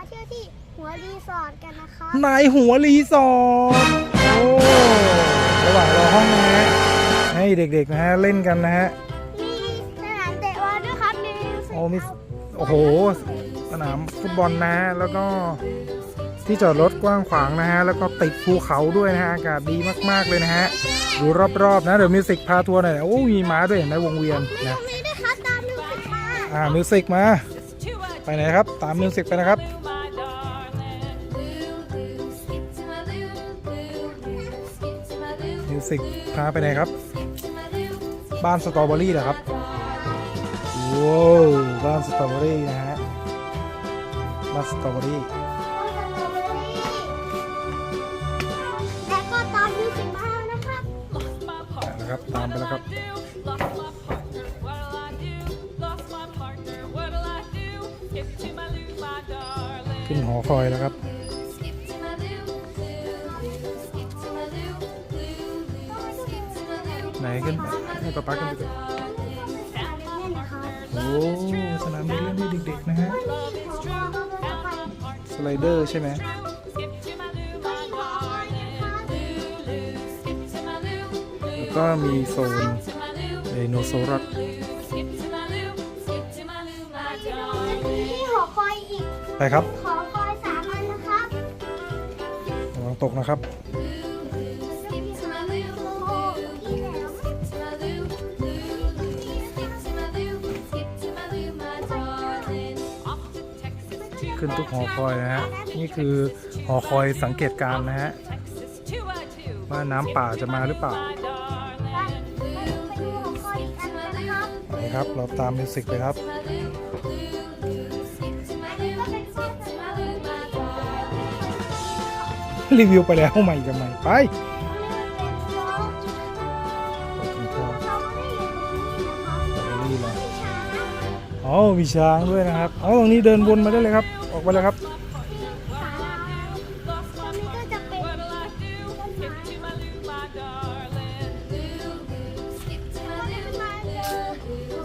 มาเที่ยวที่หัวรีสอร์ทกันนะคะนายหัวรีสอร์ทโอ้ระหว่างรอห้องนะฮะให้เด็กๆนะฮะเล่นกันนะฮะ มีสนามเตะบอลด้วยครับมีโอ้มี โอ้โห สนามฟุตบอลนะฮะแล้วก็ที่จอดรถกว้างขวางนะฮะ แล้วก็ติดภูเขาด้วยนะฮะ อากาศดีมากๆเลยนะฮะ ดูรอบๆนะ เดี๋ยวมิวสิกพาทัวร์หน่อยโอ้มีม้าด้วยเห็นไหมวงเวียนมีตนะ รงนี้ด้วยครับตามมิวสิกมาอ่ามิวสิกมา ไปไหนครับ ตามมิวสิกไปนะครับ มิวสิกพาไปไหนครับ บ้านสตรอเบอรี่เหรอครับว้าวบ้านสตรอเบอรี่นะฮะบ้านสตรอเบอรี่และก็ตามมิวสิกมานะครับนะครับ ตามไปแล้วครับขึ้นหอคอยแล้วครับ ขึ้นให้ป๊าป๊าขึ้นไปก่อนโอ้สนามเด็กเล่นให้เด็กๆนะฮะสไลเดอร์ใช่ไหมแล้วก็มีโซนไดโนเสาร์ที่หอคอยอีกไปครับหอคอยสามอันนะครับระวังตกนะครับ ขึ้นทุกหอคอยนะฮะ นี่คือหอคอยสังเกตการณ์นะฮะ ว่าน้ำป่าจะมาหรือเปล่าไปครับ เราตามมิวสิกไปครับรีวิวไปแล้วใหม่กับใหม่ไปอ๋อมีช้างด้วยนะครับอ๋อตรงนี้เดินวนมาได้เลยครับ ออกไปเลยครับ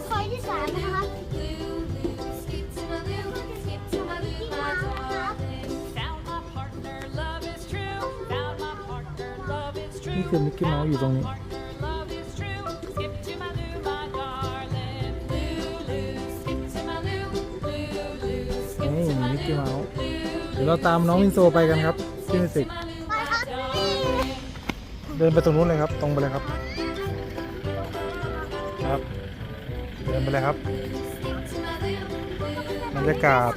คอยที่ามนะครับนี่คือมิกกี้เมาส์อยู่ตรงนี้ เมาส์เดี๋ยวเราตามน้องวินโซไปกันครับที่มิสิกเดินไปตรงนู้นเลยครับ ตรงไปเลยครับ ครับ เดินไปเลยครับบรรยากาศ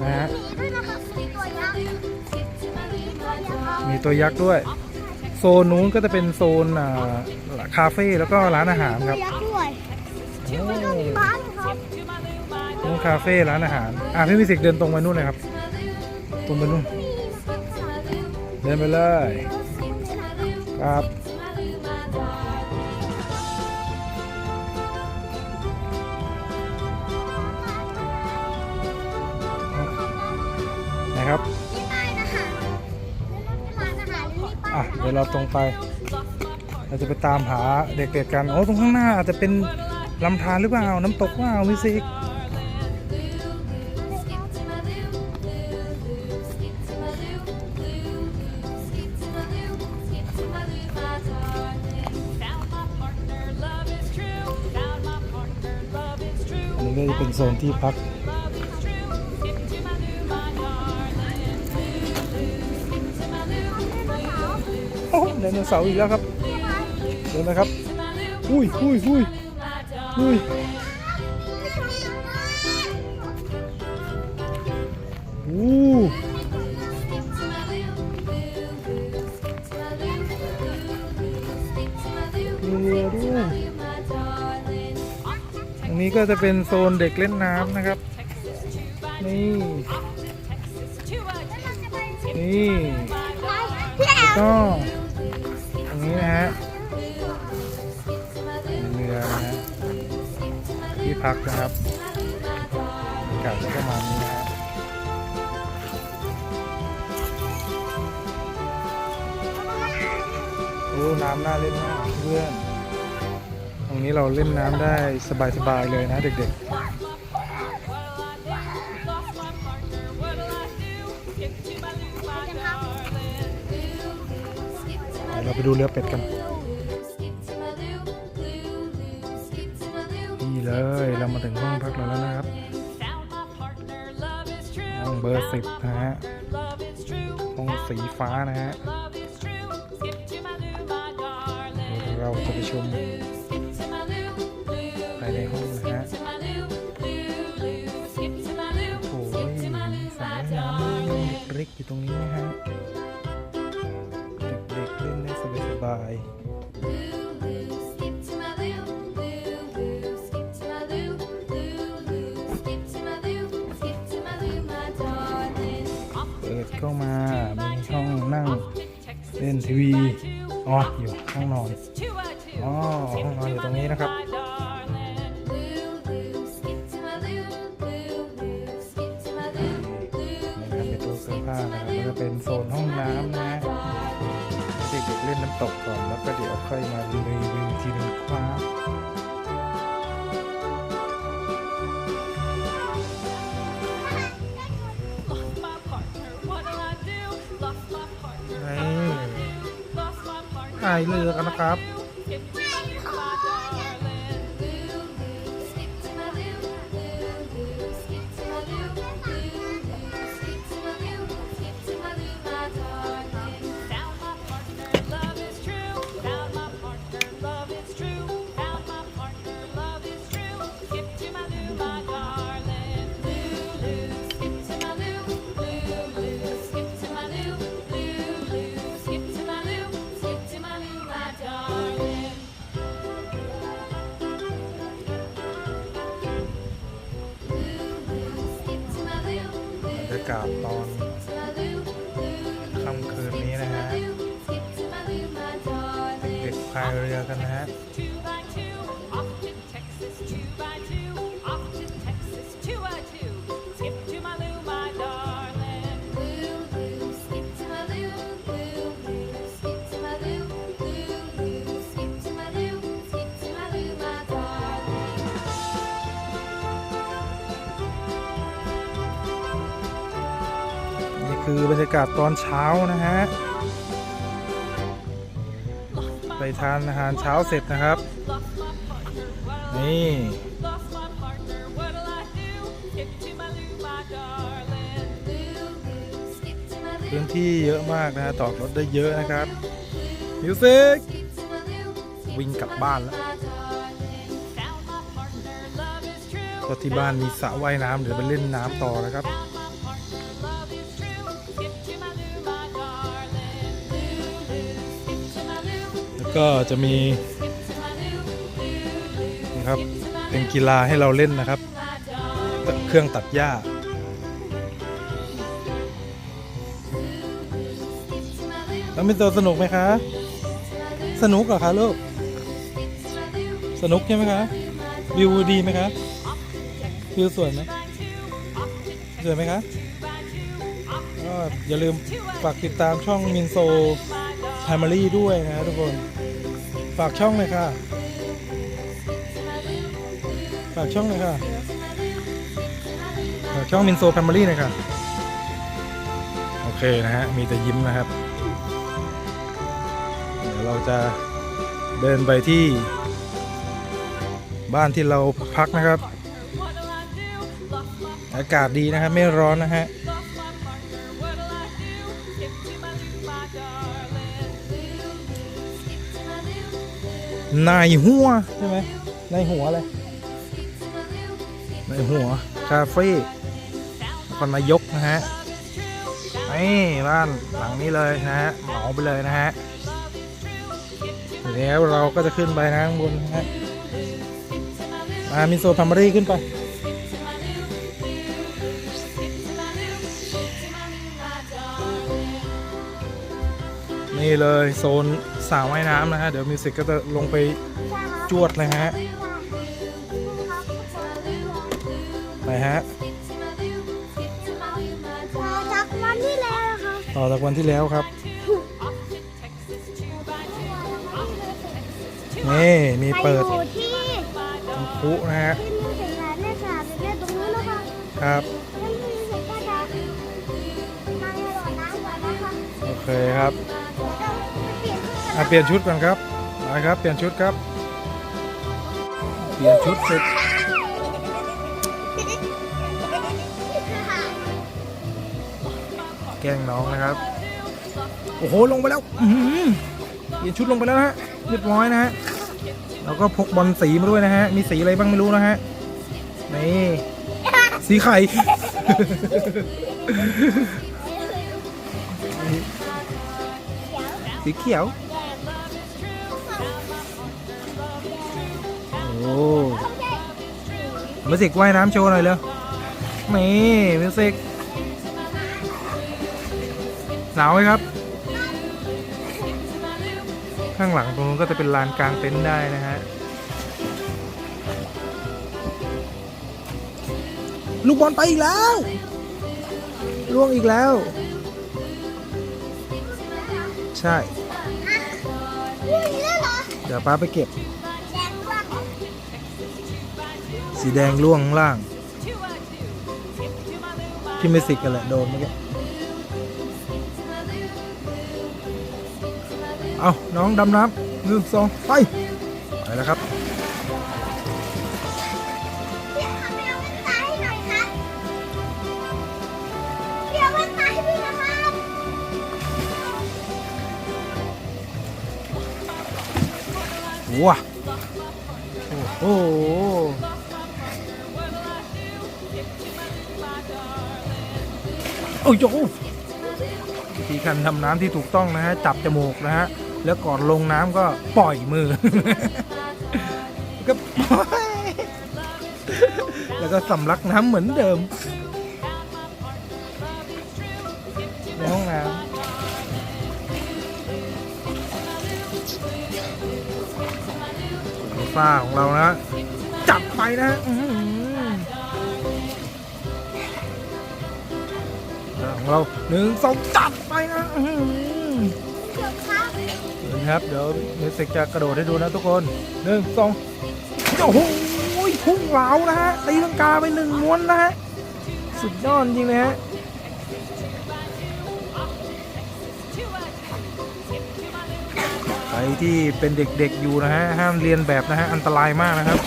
นะฮะมีตัวยักษ์ด้วย โซนนู้นก็จะเป็นโซนอ่าคาเฟ่แล้วก็ร้านอาหารครับ นู้นคาเฟ่ร้านอาหาร อะพี่มิสิกเดินตรงไปนู่นเลยครับ ตรงไปนู่น เดินไปเลย ครับ นะครับ นี่ป้ายนะคะร้านอาหารนี่ป้ายอะ เดี๋ยวเราตรงไป เราจะไปตามหาเด็กๆกัน โอ้ ตรงข้างหน้าอาจจะเป็นลำธารหรือเปล่า น้ำตกว่ามิสิก นี้ก็จะเป็นโซนที่พัก โอ้ไดโนเสาร์อีกแล้วครับเดินนะครับ อุ้ยอุ้ยอุ้ยอุ้ยอู้ นี้ก็จะเป็นโซนเด็กเล่นน้ำนะครับ นี่ นี่พี่ก็ตรงนี้นะฮะเป็นเรือนะฮะที่พักนะครับอากาศก็ประมาณนี้นะฮะโอ้น้ำน่าเล่นมากเพื่อน งนี้เราเล่นน้ำได้สบายๆเลยนะเด็กๆ เราไปดูเรือเป็ดกัน นี่เลยเรามาถึงห้องพักเราแล้วนะครับ ห้องเบอร์สิบนะฮะ ห้องสีฟ้านะฮะเราจะไปชม เล็กๆอยู่ตรงนี้นะฮะ เด็กๆเล่นได้สบายๆเปิดเข้ามา มีห้องนั่งเล่นทีวี อ๋อ อยู่ห้องนอน เป็นโซนห้องน้ำนะให้เด็กๆเล่นน้ำตกก่อนแล้วก็เดี๋ยวค่อยมารีวิวทีนึงครับนี่พายเรือกันนะครับากาศตอนค่ำคืนนี้นะฮะเด็กพายเรือกันนะฮะ คือบรรยากาศตอนเช้านะฮะ ไปทานอาหารเช้าเสร็จนะครับ นี่พื้นที่เยอะมากนะฮะต่อรถได้เยอะนะครับ มิวสิกวิ่งกลับบ้านแล้วก็ที่บ้านมีสระว่ายน้ำเดี๋ยวไปเล่นน้ำต่อนะครับ ก็จะมีนะครับเป็นกีฬาให้เราเล่นนะครับ เครื่องตัดหญ้าแล้วมินโตสนุกไหมคะ สนุกเหรอคะลูก สนุกใช่ไหมคะ วิวดีไหมคะวิวสวยไหมสวยไหมคะก็อย่าลืมฝากติดตามช่องมินโซ p r i m a r y ด้วยนะทุกคน ฝากช่องเลยค่ะ ฝากช่องเลยค่ะ ฝากช่องมินโซ p r i m a r y หน่อยค่ะ โอเคนะฮะ มีแต่ยิ้มนะครับ เดี๋ยวเราจะเดินไปที่บ้านที่เราพักนะครับ อากาศดีนะครับไม่ร้อนนะฮะ นายหัวใช่ไหมนายหัวอะไรนายหัวคาเฟ่นครนายกนะฮะนี่บ้านหลังนี้เลยนะฮะเหมาไปเลยนะฮะแล้วเราก็จะขึ้นไปนะข้างบนนะฮะมามิโซพัมบรีขึ้นไปนี่เลยโซน สระว่ายน้ำนะฮะ เดี๋ยวมิวสิกก็จะลงไปจวดเลยฮะ ไปฮะ จากวันที่แล้วนะคะต่อจากวันที่แล้วครับ นี่มีไปเปิดอยู่ที่น้ำพุนะฮะ ที่มีสิ่งหลายเล่นสนามเล่นตรงนู้นนะคะครับ แล้วมีสิ่งก็จะมาในหลอดน้ำก่อนนะคะ โอเคครับจะไป เปลี่ยนชุดก่อนครับมาครับ เปลี่ยนชุดครับ เปลี่ยนชุดเสร็จแกล้งน้องนะครับ โอ้โห ลงไปแล้วอืเปลี่ยนชุดลงไปแล้วฮะ เรียบร้อยนะฮะ แล้วก็พกบอลสีมาด้วยนะฮะ มีสีอะไรบ้างไม่รู้นะฮะ นี่ สีไข่ สีเขียว มิวสิกว่ายน้ำโชว์หน่อยเร็วนี่มิวสิกหนาวไหมครับ ข้างหลังตรงนู้นก็จะเป็นลานกลางเต็นท์ได้นะฮะ ลูกบอลไปอีกแล้วล่วงอีกแล้ว ใช่เรื่องนี้เหรอเดี๋ยวป้าไปเก็บ สีแดงล่วงข้างล่าง ที่ไม่สิกกันแหละโดนเมื่อกี้เอาน้องดำน้ำหนึ่งสองไป ไปแล้วครับว้าแว่นต อ้โยวิธีการทำน้ำที่ถูกต้องนะฮะจับจมูกนะฮะแล้วก่อนลงน้ำก็ปล่อยมือ ก็ปล่อยแล้วก็สำลักน้ำเหมือนเดิมในห้องน้ำซ่าของเรานะ จับไปนะ ของเราหนึ่งสองจับไปนะเกือบครับเห็นครับ เดี๋ยวมิวสิกจะกระโดดให้ดูนะทุกคนหนึ่งสองโอ้โหพุ่งเหลานะฮะตีลังกาไปหนึ่งม้วนนะฮะสุดยอดจริงเลยฮะใครที่เป็นเด็กๆอยู่นะฮะห้ามเรียนแบบนะฮะอันตรายมากนะครับ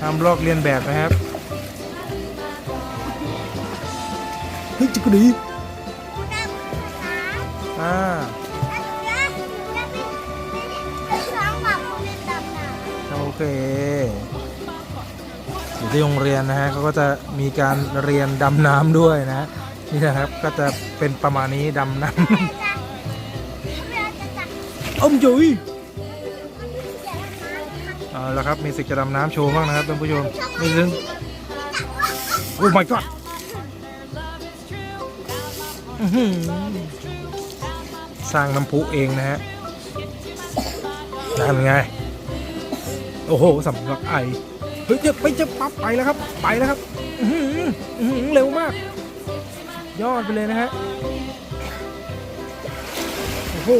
ห้ามลอกเรียนแบบนะครับ ฮ้ยจิกกระดีคุณดำคุณนะอ่าแล้วหนูจะหนูจะไปไปร้องกับคุณในดำน้ำโอเคอยู่ที่โรงเรียนนะฮะเขาก็จะมีการเรียนดำน้ำด้วยนะฮะนี่นะครับก็จะเป็นประมาณนี้ดำน้จะเวลาจะจับำอ้มจุยมันมีเสียงน้ำเอาละครับมีสิทธิ์จะดำน้ำโชว์บ้างนะครับท่านผู้ชมนี่ซึ่งโอ้ my god อื้อหือ สร้างน้ำพุเองนะฮะนั่นไง โอ้โหสำลับไอเฮ้ยจะไปจะปั๊บไปแล้วครับ ไปแล้วครับอื้อหืออื้อหือเร็วมาก ยอดไปเลยนะฮะ โอ้โห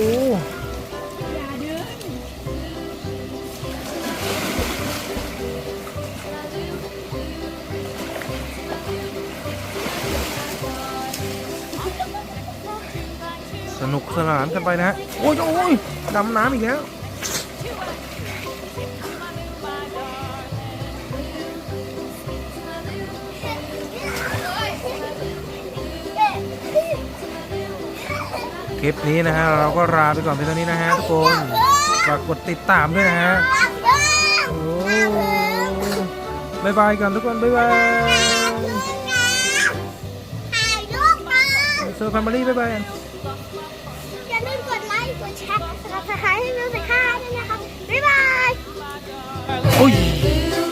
สนุกสนานกันไปนะฮะโอ้ยโอ้ยดำน้ำอีกแล้วคลิปนี้นะฮะ เราก็ลาไปก่อนเพียงเท่านี้นะฮะทุกคนฝากกดติดตามด้วยนะฮะโอ้บายบายกันทุกคนบ๊ายบายถ่ายรูปมาเซอร์แฟมิลี่บ๊ายบาย อย่าลืมกดไลค์ กดแชร์กดติดตามให้มิวสิค่าด้วยนะครับ บ๊ายบายย